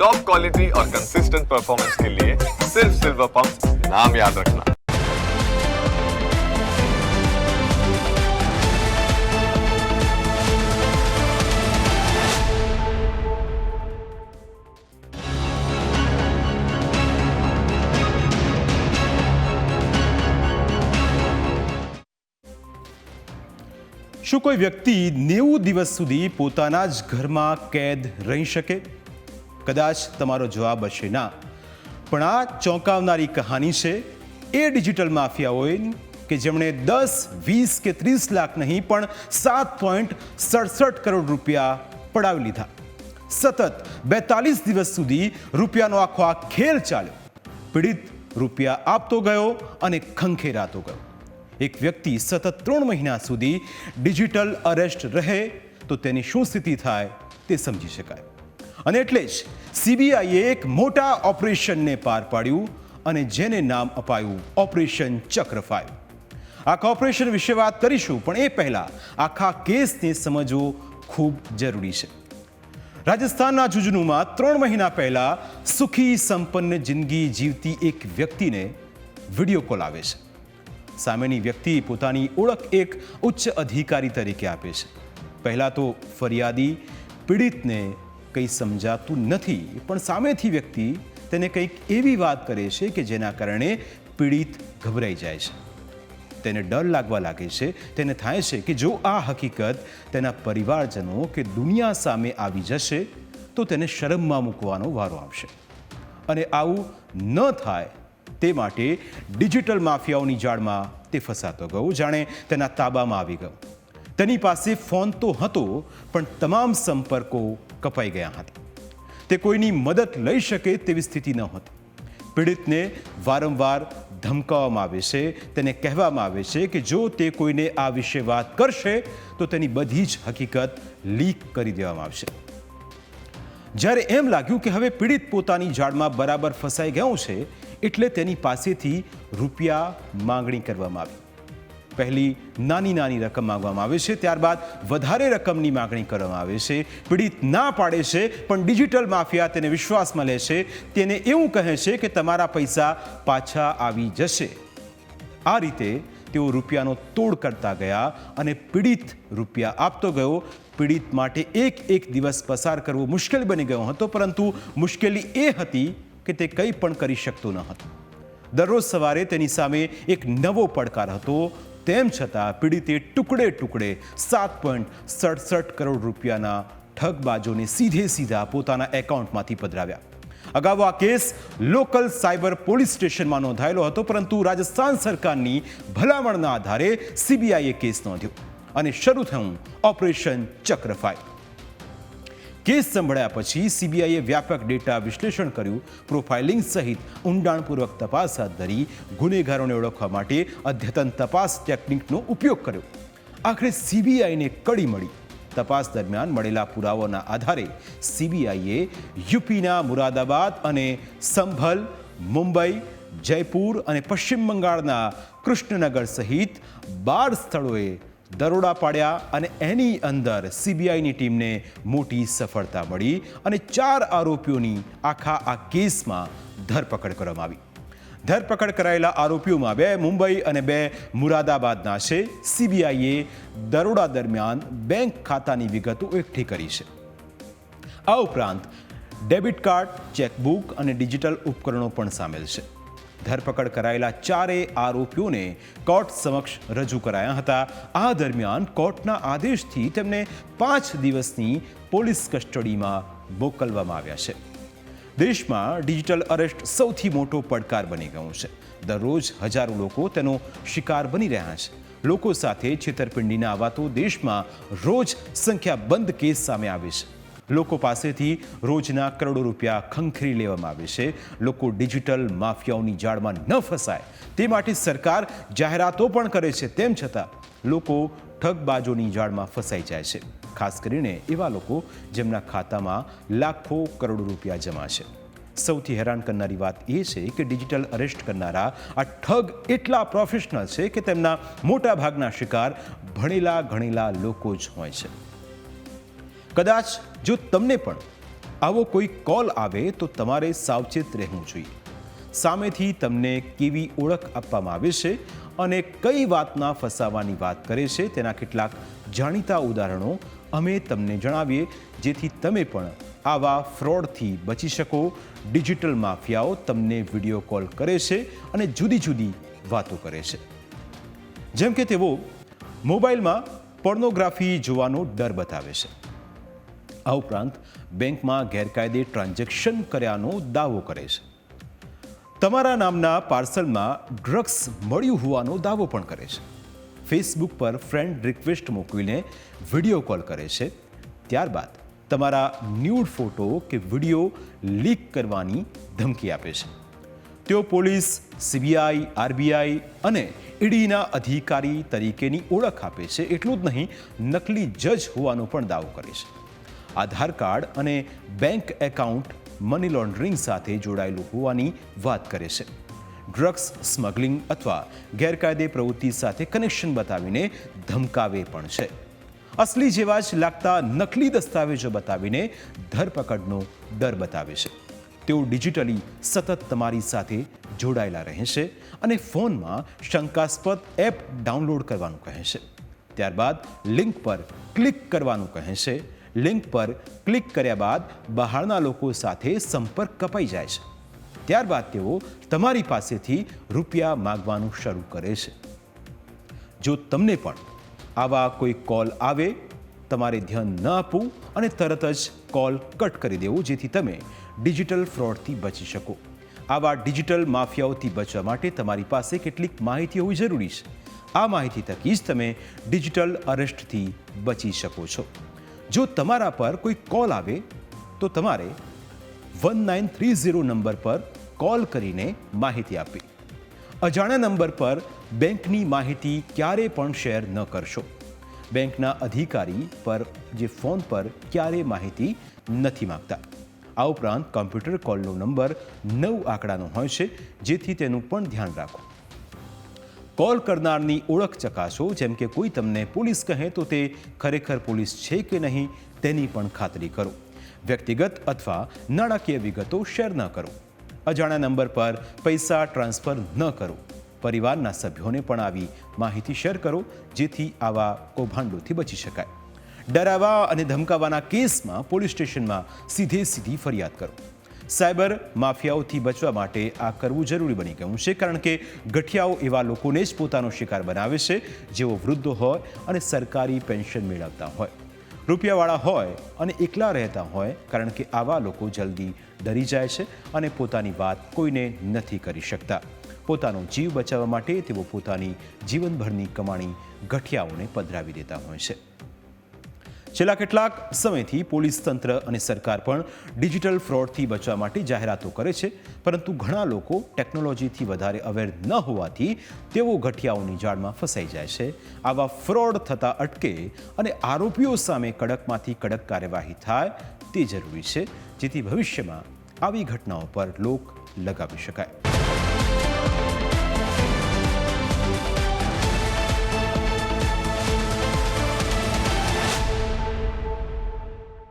Top quality और consistent performance के लिए सिर्फ सिल्वर पंप नाम याद रखना શું કોઈ વ્યક્તિ નેવું દિવસ સુધી પોતાના જ ઘરમાં કેદ રહી શકે કદાચ તમારો જવાબ હશે ના. પણ આ ચોંકાવનારી કહાની છે એ ડિજિટલ માફિયાઓએ કે જેમણે દસ, વીસ કે ત્રીસ લાખ નહીં, પણ સાત પોઈન્ટ સડસઠ કરોડ રૂપિયા પડાવી લીધા. સતત બેતાલીસ દિવસ સુધી રૂપિયાનો આખો આ ખેલ ચાલ્યો. પીડિત રૂપિયા આપતો ગયો અને ખંખેરાતો ગયો. એક વ્યક્તિ સતત ત્રણ મહિના સુધી ડિજિટલ અરેસ્ટ રહે તો તેની શું સ્થિતિ થાય તે સમજી શકાય. અને એટલે જ સીબીઆઈએ એક મોટા ઓપરેશનને પાર પાડ્યું અને જેને નામ અપાયું ઓપરેશન ચક્ર ફાઇવ આખા ઓપરેશન વિશે વાત કરીશું, પણ એ પહેલા આખા કેસને સમજવો ખૂબ જરૂરી છે. રાજસ્થાનના જુજનુમાં ત્રણ મહિના પહેલા સુખી સંપન્ન જિંદગી જીવતી એક વ્યક્તિને વીડિયો કોલ આવે છે. સામેની વ્યક્તિ પોતાની ઓળખ એક ઉચ્ચ અધિકારી તરીકે આપે છે. પહેલાં તો ફરિયાદી પીડિતને કંઈ સમજાતું નથી, પણ સામેથી વ્યક્તિ તેને કંઈક એવી વાત કરે છે કે જેના કારણે પીડિત ગભરાઈ જાય છે. તેને ડર લાગવા લાગે છે, તેને થાય છે કે જો આ હકીકત તેના પરિવારજનો કે દુનિયા સામે આવી જશે, તો તેને શરમમાં મૂકવાનો વારો આવશે. અને આવું ન થાય તે માટે ડિજિટલ માફિયાઓની જાળમાં તે ફસાતો ગયો, જાણે તેના તાબામાં આવી ગયો. તેની પાસે ફોન તો હતો, પણ તમામ સંપર્કો કપાઈ ગયા હતા. તે કોઈની મદદ લઈ શકે તેવી સ્થિતિ ન હતી. પીડિતને વારંવાર ધમકાવવામાં આવે છે, તેને કહેવામાં આવે છે કે જો તે કોઈને આ વિશે વાત કરશે, તો તેની બધી જ હકીકત લીક કરી દેવામાં આવશે. જ્યારે એમ લાગ્યું કે હવે પીડિત પોતાની જાળમાં બરાબર ફસાઈ ગયો છે, એટલે તેની પાસેથી રૂપિયા માંગણી કરવામાં આવી. પહેલી નાની નાની રકમ માંગવામાં આવે છે, ત્યારબાદ વધારે રકમની માંગણી કરવામાં આવે છે, પીડિત ના પાડે છે, પણ ડિજિટલ માફિયા તેને વિશ્વાસમાં લે છે, તેને એવું કહે છે કે તમારા પૈસા પાછા આવી જશે. આ રીતે તેઓ રૂપિયાનો તોડ કરતા ગયા અને પીડિત રૂપિયા આપતો ગયો. પીડિત માટે એક એક દિવસ પસાર કરવો મુશ્કેલ બની ગયો હતો, પરંતુ મુશ્કેલી એ હતી કે તે કંઈ પણ કરી શકતો ન હતો. દરરોજ સવારે તેની સામે એક નવો પડકાર હતો તેમ છતાં પીડિતે ટુકડે ટુકડે સાત પોઈન્ટ સડસઠ કરોડ રૂપિયાના ઠગબાજોને સીધે સીધા પોતાના એકાઉન્ટમાંથી પધરાવ્યા. અગાઉ આ કેસ લોકલ સાયબર પોલીસ સ્ટેશનમાં નોંધાયેલો હતો, પરંતુ રાજસ્થાન સરકારની ભલામણના આધારે સીબીઆઈએ કેસ નોંધ્યો અને શરૂ થયું ઓપરેશન ચક્ર ફાઇવ કેસ સંભળ્યા પછી સીબીઆઈએ વ્યાપક ડેટા વિશ્લેષણ કર્યું. પ્રોફાઇલિંગ સહિત ઊંડાણપૂર્વક તપાસ હાથ ધરી, ગુનેગારોને ઓળખવા માટે અદ્યતન તપાસ ટેકનિકનો ઉપયોગ કર્યો. આખરે સીબીઆઈને કડી મળી. તપાસ દરમિયાન મળેલા પુરાવાના આધારે સીબીઆઈએ યુપીના મુરાદાબાદ અને સંભલ, મુંબઈ, જયપુર અને પશ્ચિમ બંગાળના કૃષ્ણનગર સહિત બાર સ્થળોએ દરોડા પાડ્યા અને એની અંદર સીબીઆઈની ટીમને મોટી સફળતા મળી અને ચાર આરોપીઓની આખા આ કેસમાં ધરપકડ કરવામાં આવી. ધરપકડ કરાયેલા આરોપીઓમાં બે મુંબઈ અને બે મુરાદાબાદના છે. સીબીઆઈએ દરોડા દરમિયાન બેંક ખાતાની વિગતો એકઠી કરી છે. આ ઉપરાંત ડેબિટ કાર્ડ, ચેકબુક અને ડિજિટલ ઉપકરણો પણ સામેલ છે. ધરપકડ કરાયેલા ચારેય આરોપીઓને કોર્ટ સમક્ષ રજૂ કરાયા હતા. આ દરમિયાન કોર્ટના આદેશથી તેમને પાંચ દિવસની પોલીસ કસ્ટડીમાં મોકલવામાં આવ્યા છે. દેશમાં ડિજિટલ અરેસ્ટ સૌથી મોટો પડકાર બની ગયો છે. દરરોજ હજારો લોકો તેનો શિકાર બની રહ્યા છે. લોકો સાથે છેતરપિંડીના આવા તો દેશમાં રોજ સંખ્યાબંધ કેસ સામે આવે છે. લોકો પાસેથી રોજના કરોડો રૂપિયા ખંખરી લેવામાં આવે છે. લોકો ડિજિટલ માફિયાઓની જાળમાં ન ફસાય. તે માટે સરકાર જાહેરાતો પણ કરે છે. તેમ છતાં લોકો ઠગબાજોની જાળમાં ફસાઈ જાય છે. ખાસ કરીને એવા લોકો જેમના ખાતામાં લાખો કરોડો રૂપિયા જમા છે. સૌથી હેરાન કરનારી વાત એ છે કે ડિજિટલ અરેસ્ટ કરનારા આ ઠગ એટલા પ્રોફેશનલ છે કે તેમના મોટા ભાગના શિકાર ભણેલા ગણેલા લોકો જ હોય છે. કદાચ જો તમને પણ આવો કોઈ કોલ આવે તો તમારે સાવચેત રહેવું જોઈએ. સામેથી તમને કેવી ઓળખ આપવામાં આવે છે અને કઈ વાતના ફસાવાની વાત કરે છે તેના કેટલાક જાણીતા ઉદાહરણો અમે તમને જણાવીએ, જેથી તમે પણ આવા ફ્રોડથી બચી શકો. ડિજિટલ માફિયાઓ તમને વીડિયો કોલ કરે છે અને જુદી જુદી વાતો કરે છે. જેમ કે તેઓ મોબાઈલમાં પોર્નોગ્રાફી જોવાનો ડર બતાવે છે. આ ઉપરાંત બેંકમાં ગેરકાયદે ટ્રાન્ઝેક્શન કર્યાનો દાવો કરે છે. તમારા નામના પાર્સલમાં ડ્રગ્સ મળ્યું હોવાનો દાવો પણ કરે છે. ફેસબુક પર ફ્રેન્ડ રિક્વેસ્ટ મોકલીને વીડિયો કોલ કરે છે. ત્યારબાદ તમારા ન્યૂડ ફોટો કે વીડિયો લીક કરવાની ધમકી આપે છે. તેઓ પોલીસ, સીબીઆઈ, આરબીઆઈ અને ઈડીના અધિકારી તરીકેની ઓળખ આપે છે એટલું જ નહીં, નકલી જજ હોવાનો પણ દાવો કરે છે. આધાર કાર્ડ અને બેંક એકાઉન્ટ મની લોન્ડરિંગ સાથે જોડાયેલું હોવાની વાત કરે છે. ડ્રગ્સ સ્મગલિંગ અથવા ગેરકાયદે પ્રવૃત્તિ સાથે કનેક્શન બતાવીને ધમકાવે પણ છે. અસલી જેવા જ લાગતા નકલી દસ્તાવેજો બતાવીને ધરપકડનો ડર બતાવે છે. તેઓ ડિજિટલી સતત તમારી સાથે જોડાયેલા રહે છે અને ફોનમાં શંકાસ્પદ એપ ડાઉનલોડ કરવાનું કહે છે. ત્યારબાદ લિંક પર ક્લિક કરવાનું કહે છે લિંક પર ક્લિક કર્યા બાદ બહારના લોકો સાથે સંપર્ક કપાઈ જાય છે. ત્યારબાદ તેઓ તમારી પાસેથી રૂપિયા માગવાનું શરૂ કરે છે. જો તમને પણ આવા કોઈ કોલ આવે, તમારે ધ્યાન ન આપવું અને તરત જ કોલ કટ કરી દેવો, જેથી તમે ડિજિટલ ફ્રોડથી બચી શકો. આવા ડિજિટલ માફિયાઓથી બચવા માટે તમારી પાસે કેટલીક માહિતી હોવી જરૂરી છે. આ માહિતી થકી જ તમે ડિજિટલ અરેસ્ટથી બચી શકો છો. જો તમારા પર કોઈ કોલ આવે, તો તમારે one nine three zero number પર કોલ કરીને માહિતી આપવી. અજાણ્યા નંબર પર બેંકની માહિતી ક્યારે પણ શેર ન કરશો. બેંકના અધિકારી પર જે ફોન પર ક્યારે માહિતી નથી માંગતા. આ ઉપરાંત કોમ્પ્યુટર કોલનો નંબર નવ આંકડાનો હોય છે, જેથી તેનું પણ ધ્યાન રાખો. કોલ કરનારની ઓળખ ચકાસો, જેમ કે કોઈ તમને પોલીસ કહે તો તે ખરેખર પોલીસ છે કે નહીં, તેની પણ ખાતરી કરો. વ્યક્તિગત અથવા નાણાકીય વિગતો શેર ન કરો. અજાણ્યા નંબર પર પૈસા ટ્રાન્સફર ન કરો. પરિવારના સભ્યોને પણ આવી માહિતી શેર કરો, જેથી આવા કૌભાંડોથી બચી શકાય. ડરાવા અને ધમકાવાના કેસમાં પોલીસ સ્ટેશનમાં સીધે સીધી ફરિયાદ કરો. સાયબર માફિયાઓથી બચવા માટે આ કરવું જરૂરી બની ગયું છે, કારણ કે ગઠિયાઓ એવા લોકોને જ પોતાનો શિકાર બનાવે છે, જેઓ વૃદ્ધો હોય અને સરકારી પેન્શન મેળવતા હોય. રૂપિયાવાળા હોય અને એકલા રહેતા હોય, કારણ કે આવા લોકો જલ્દી ડરી જાય છે અને પોતાની વાત કોઈને નથી કરી શકતા. પોતાનો જીવ બચાવવા માટે તેઓ પોતાની જીવનભરની કમાણી ગઠિયાઓને પધરાવી દેતા હોય છે. છેલ્લા કેટલાક સમયથી પોલીસ તંત્ર અને સરકાર પણ ડિજિટલ ફ્રોડથી બચવા માટે જાહેરાતો કરે છે. પરંતુ ઘણા લોકો ટેકનોલોજીથી વધારે અવેર ન હોવાથી તેઓ ગઠિયાઓની જાળમાં ફસાઈ જાય છે. આવા ફ્રોડ થતા અટકે અને આરોપીઓ સામે કડકમાંથી કડક કાર્યવાહી થાય તે જરૂરી છે, જેથી ભવિષ્યમાં આવી ઘટનાઓ પર લોક લગાવી શકાય.